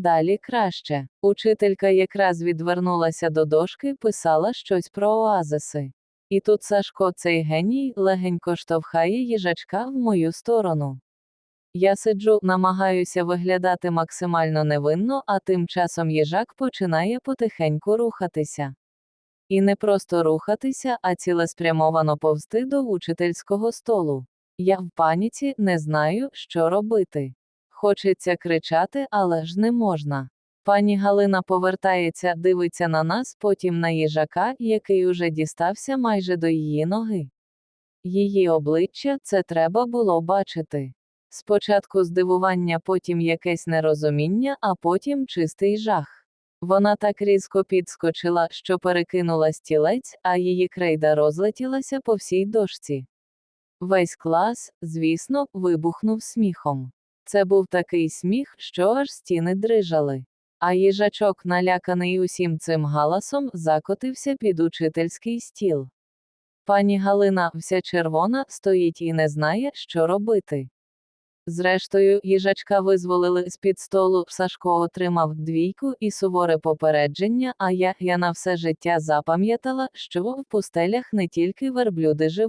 далі краще. Учителька якраз відвернулася до дошки, писала щось про оазиси. І тут Сашко, цей геній, легенько штовхає їжачка в мою сторону. Я сиджу, намагаюся виглядати максимально невинно, а тим часом їжак починає потихеньку рухатися. І не просто рухатися, а цілеспрямовано повзти до учительського столу. Я в паніці не знаю, що робити. Хочеться кричати, але ж не можна. Пані Галина повертається, дивиться на нас, потім на їжака, який уже дістався майже до її ноги. Її обличчя це треба було бачити. Спочатку здивування, потім якесь нерозуміння, а потім чистий жах. Вона так різко підскочила, що перекинула стілець, а її крейда розлетілася по всій дошці. Весь клас, звісно, вибухнув сміхом. Це був такий сміх, що аж стіни дрижали. А їжачок, наляканий усім цим галасом, закотився під учительський стіл. Пані Галина, вся червона, стоїть і не знає, що робити. Зрештою, їжачка визволили з-під столу, Сашко отримав двійку і суворе попередження, а я, я на все життя запам'ятала, що в пустелях не тільки верблюди живуть.